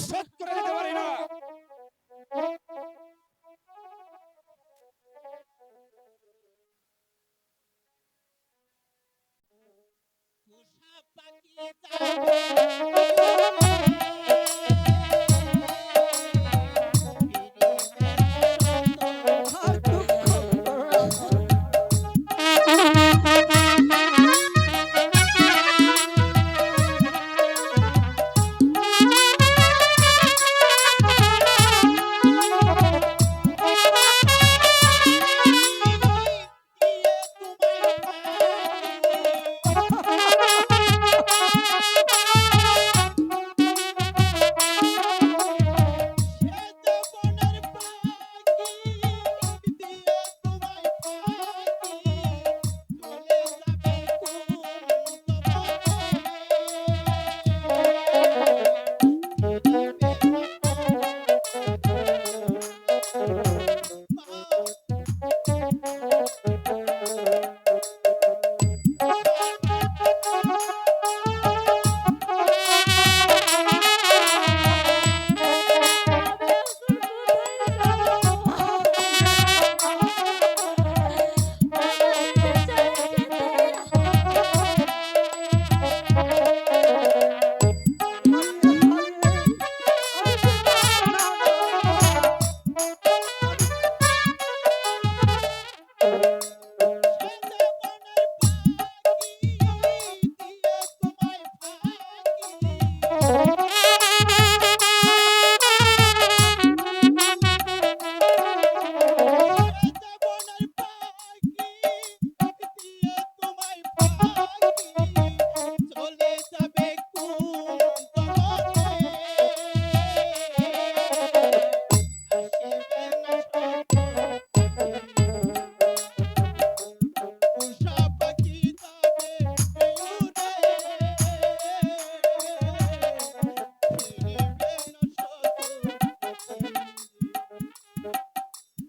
শোধ করে দিতে পারি না।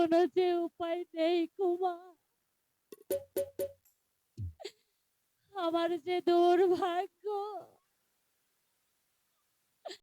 কোনো যে উপায় নেই কুমা। আমার যে দুর্ভাগ্য